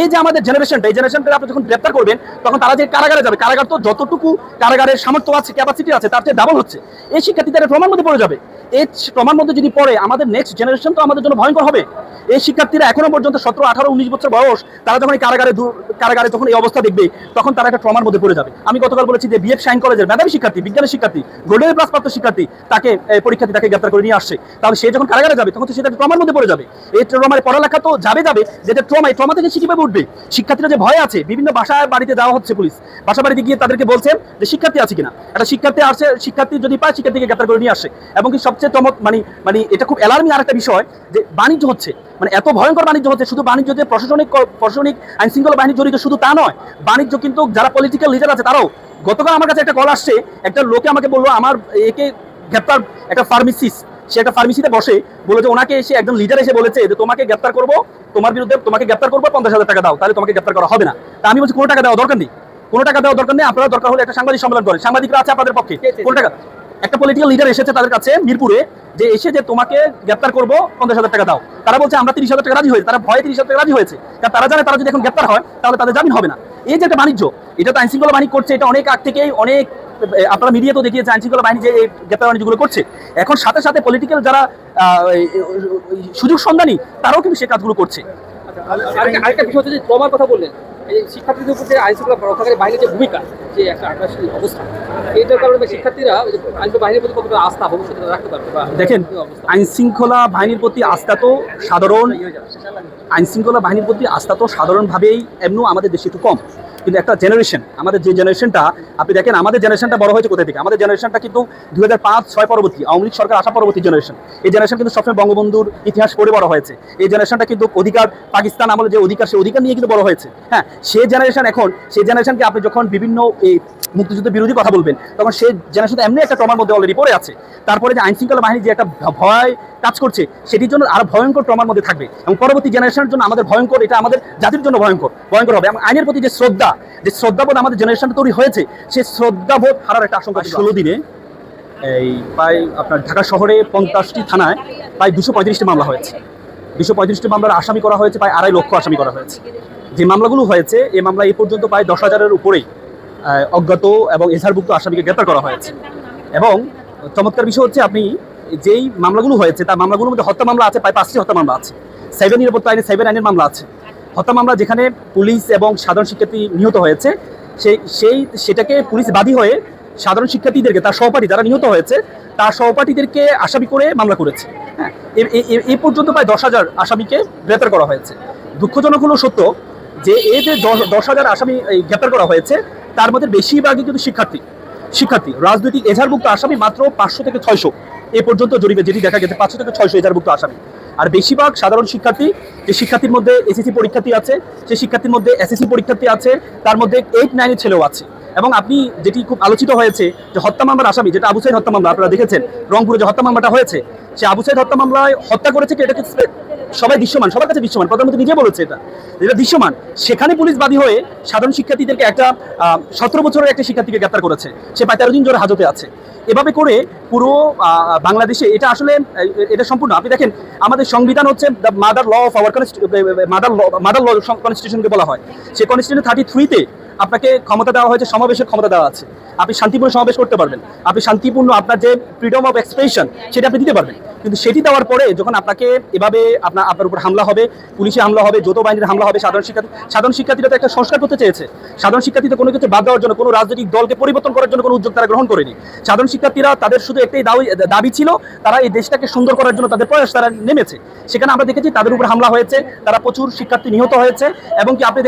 এই যে আমাদের জেনারেশনটা এই জেনারেশনটা আপনি যখন গ্রেপ্তার করবেন, তখন তারা যে কারাগারে যাবে, কারাগার তো যতটুকু কারাগারের সামর্থ্য আছে ক্যাপাসিটি আছে, তার চেয়ে ডাবল হচ্ছে। এই শিক্ষার্থী তারা প্রমাণ মধ্যে পড়ে যাবে। এই প্রমাণ মধ্যে যদি পড়ে, আমাদের নেক্সট জেনারেশন তো আমাদের জন্য ভয়ঙ্কর হবে। এই শিক্ষার্থীরা এখনও পর্যন্ত সতেরো, আঠারো, উনিশ বছর বয়স, তারা যখন কারাগারে কারাগারে যখন এই অবস্থা দেখবে, তখন তারা একটা ট্রমার মধ্যে পড়ে যাবে। আমি গতকাল বলেছি যে বিএফ শাইন কলেজের মেধাবী শিক্ষার্থী বিজ্ঞানের শিক্ষার্থী গোল্ডেন প্লাস প্রাপ্ত শিক্ষার্থী তাকে পরীক্ষার্থী তাকে গ্রেপ্তার করে নিয়ে আসছে। তাহলে সে যখন কারাগারে যাবে, তখন তো সেটা ট্রমার মধ্যে পড়ে যাবে। এই ট্রমার পড়ালেখা তো যাবে যাবে, যেটা ট্রমা, এই ট্রমা থেকে সে উঠবে? শিক্ষার্থীরা যে ভয় আছে, বিভিন্ন বাসায় বাড়িতে যাওয়া হচ্ছে পুলিশ। বাসা বাড়িতে গিয়ে তাদেরকে বলছে যে শিক্ষার্থী আছে কিনা? একটা শিক্ষার্থী আসছে, শিক্ষার্থী যদি পায়, শিক্ষার্থীকে গ্রেপ্তার করে নিয়ে আসে। এবং কি সবচেয়ে চমক মানে মানে এটা খুব অ্যালার্মিং আর একটা বিষয়, যে বাণিজ্য হচ্ছে। মানে এত ভয়ঙ্কর বাণিজ্য হচ্ছে শুধু বাণিজ্য যে প্রশাসনিক প্রশাসনিক আইন শৃঙ্খলা বাহিনী জড়িত শুধু তা নয় বাণিজ্য কিন্তু যারা পলিটিক্যাল লিডার আছে তারাও। গতকাল আমার কাছে একটা কল আসছে একটা লোকে আমাকে বলল আমার একে গ্রেপ্তার একটা ফার্মেসিস্ট সে একটা ফার্মেসিতে বসে বলে যে ওনাকে এসে একজন লিডার এসে বলেছে যে তোমাকে গ্রেপ্তার করব তোমার বিরুদ্ধে তোমাকে গ্রেপ্তার করব পঞ্চাশ হাজার টাকা দাও তাহলে তোমাকে গ্রেপ্তার করা হবে না। তা আমি বলছি কোনো টাকা দেওয়া দরকার নেই কোনো টাকা দেওয়া দরকার নেই আপনারা দরকার হলে একটা সাংবাদিক সম্মেলন করেন। সাংবাদিকরা আছে আপনাদের পক্ষে কোনো টাকা একটা পলিটিক্যাল লিডার এসেছে তাদের কাছে মিরপুরে যে এসে যে তোমাকে গ্রেপ্তার করব পঞ্চাশ হাজার টাকা দাও। তারা বলছে, আমরা তিরিশ হাজার টাকা রাজি হয়েছে। তারা ভয়ে তিরিশ হাজার টাকা রাজি হয়েছে। কারণ তারা জানে, তারা যদি এখন গ্রেপ্তার হয়, তাহলে তাদের জামিন হবে না। এই যে একটা বাণিজ্য, এটা তো আইন শৃঙ্খলা বাহিনী করছে, এটা অনেক আগ থেকেই অনেক আপনারা মিডিয়া তো দেখিয়েছে আইন শৃঙ্খলা বাহিনী যে এই গ্রেপ্তার বাণিজ্যগুলো করছে। এখন সাথে সাথে পলিটিক্যাল যারা সুযোগ সন্ধানী, তারাও কিন্তু সে কাজগুলো করছে। আরেকটা আরেকটা বিষয় হচ্ছে যে ট্রমার কথা বললেন। এই শিক্ষার্থীদের উপর যে আইনশৃঙ্খলা রক্ষাকারী বাহিনীর যে ভূমিকা যে একটা আগ্রাসী অবস্থা এটার কারণে শিক্ষার্থীরা ওই যে আইন শৃঙ্খলা বাহিনীর প্রতি কতটা আস্থা ভবিষ্যতে রাখতে পারবে বা দেখেন কি অবস্থা? আইন শৃঙ্খলা বাহিনীর প্রতি আস্থা তো সাধারণ আইনশৃঙ্খলা বাহিনীর প্রতি আস্থা তো সাধারণভাবেই এমনও আমাদের দেশে একটু কম কিন্তু একটা জেনারেশন আমাদের যে জেনারেশনটা আপনি দেখেন আমাদের জেনারেশনটা বড় হয়েছে কোথায় থেকে? আমাদের জেনারেশনটা কিন্তু দুই হাজার পাঁচ, ছয় পরবর্তী আওয়ামী লীগ সরকার আসা পরবর্তী জেনারেশন এই জেনারেশন কিন্তু সবসময় বঙ্গবন্ধুর ইতিহাস পড়ে বড় হয়েছে। এই জেনারেশনটা কিন্তু অধিকার, পাকিস্তান আমলে যে অধিকার, সেই অধিকার নিয়ে কিন্তু বড় হয়েছে। হ্যাঁ সেই জেনারেশন এখন, সেই জেনারেশনকে আপনি যখন বিভিন্ন এই মুক্তিযুদ্ধ বিরোধী কথা বলবেন, তখন সেই জেনারেশন এমনি একটা ট্রমার মধ্যে অলরেডি পড়ে আছে। তারপরে যে আইন শৃঙ্খলা বাহিনী যে একটা ভয় কাজ করছে, সেটির জন্য আরও ভয়ঙ্কর ট্রমার মধ্যে থাকবে। এবং পরবর্তী জেনারেশনের জন্য আমাদের ভয়ঙ্কর, এটা আমাদের জাতির জন্য ভয়ঙ্কর ভয়ঙ্কর হবে। এবং আইনের প্রতি যে শ্রদ্ধা যে শ্রদ্ধাবোধ আমাদের জেনারেশনটা তৈরি হয়েছে সেই শ্রদ্ধাবোধ হারার একটা আশঙ্কা ষোলো দিনে এই প্রায় আপনার ঢাকা শহরে পঞ্চাশটি থানায় প্রায় দুশো পঁয়ত্রিশটি মামলা হয়েছে। দুশো পঁয়ত্রিশটি মামলার আসামি করা হয়েছে প্রায় আড়াই লক্ষ আসামি করা হয়েছে। যে মামলাগুলো হয়েছে এই মামলা এই পর্যন্ত প্রায় দশ হাজারের উপরেই অজ্ঞাত এবং এজাহারভুক্ত আসামিকে গ্রেপ্তার করা হয়েছে। এবং চমৎকার বিষয় হচ্ছে আপনি যেই মামলাগুলো হয়েছে তার মামলাগুলোর মধ্যে হত্যা মামলা আছে প্রায় পাঁচটি হত্যা মামলা আছে। সাইবার নিরাপত্তা আইনে সাইবার আইনের মামলা আছে। হত্যা মামলা যেখানে পুলিশ এবং সাধারণ শিক্ষার্থী নিহত হয়েছে, সেই সেই, সেটাকে পুলিশ বাদী হয়ে সাধারণ শিক্ষার্থীদেরকে, তার সহপাঠী যারা নিহত হয়েছে, তার সহপাঠীদেরকে আসামি করে মামলা করেছে। হ্যাঁ এ- পর্যন্ত প্রায় দশ হাজার আসামিকে গ্রেপ্তার করা হয়েছে। দুঃখজনক হলো সত্য যে এই যে দশ- হাজার আসামি গ্রেপ্তার করা হয়েছে, তার মধ্যে বেশিরভাগই কিন্তু শিক্ষার্থী। শিক্ষার্থী, রাজনৈতিক এজাহারভুক্ত আসামি মাত্র পাঁচশো থেকে ছয়শো। এ পর্যন্ত জরিপে যেটি দেখা গেছে, পাঁচশো থেকে ছয়শো এজাহারভুক্ত আসামি। আর বেশিরভাগ সাধারণ শিক্ষার্থী যে শিক্ষার্থীর মধ্যে এসএসসি পরীক্ষার্থী আছে সেই শিক্ষার্থীর মধ্যে এসএসসি পরীক্ষার্থী আছে, তার মধ্যে এইট নাইনের ছেলেও আছে। এবং আপনি যেটি খুব আলোচিত হয়েছে যে হত্যা মামলার আসামি, যেটা আবু সাইদ হত্যা মামলা, আপনারা দেখেছেন, রংপুরে যে হত্যা মামলাটা হয়েছে, সে আবু সাইদ হত্যা মামলায় হত্যা করেছে কি? এটাকে সবাই দৃশ্যমান, সবার কাছে দৃশ্যমান। প্রধানমন্ত্রী নিজে বলেছে এটা যেটা দৃশ্যমান। সেখানে পুলিশ বাদী হয়ে সাধারণ শিক্ষার্থীদেরকে একটা সতেরো বছরের একটা শিক্ষার্থীকে গ্রেপ্তার করেছে। সে প্রায় তেরো দিন জোরে হাজতে আছে। এভাবে করে পুরো বাংলাদেশে এটা আসলে এটা সম্পূর্ণ। আপনি দেখেন, আমাদের সংবিধান হচ্ছে the mother law of our mother law mother law কনস্টিটিউশনকে বলা হয়। সেই কনস্টিটিউশন থার্টি থ্রিতে আপনাকে ক্ষমতা দেওয়া হয়েছে, সমাবেশের ক্ষমতা দেওয়া আছে। আপনি শান্তিপূর্ণ সমাবেশ করতে পারবেন। আপনি শান্তিপূর্ণ আপনার যে ফ্রিডম অফ এক্সপ্রেশন সেটা আপনি দিতে পারবেন। কিন্তু সেটি দেওয়ার পরে যখন আপনাকে এভাবে আপনার আপনার উপর হামলা হবে, পুলিশে হামলা হবে, যৌথ বাহিনীর হামলা হবে, সাধারণ শিক্ষার্থী, সাধারণ শিক্ষার্থীরা তো একটা সংস্কার করতে চেয়েছে। সাধারণ শিক্ষার্থীদের কোনো কিছু বাদ দেওয়ার জন্য, কোনো রাজনৈতিক দলকে পরিবর্তন করার জন্য কোনো উদ্যোগ তারা গ্রহণ করেনি। সাধারণ শিক্ষার্থীরা তাদের শুধু একটাই দাবি দাবি ছিল, তারা এই দেশটাকে সুন্দর করার জন্য তাদের প্রয়াস তারা নেমেছে। সেখানে আমরা দেখেছি তাদের উপর হামলা হয়েছে, তারা প্রচুর শিক্ষার্থী নিহত হয়েছে, এবং কি আপনি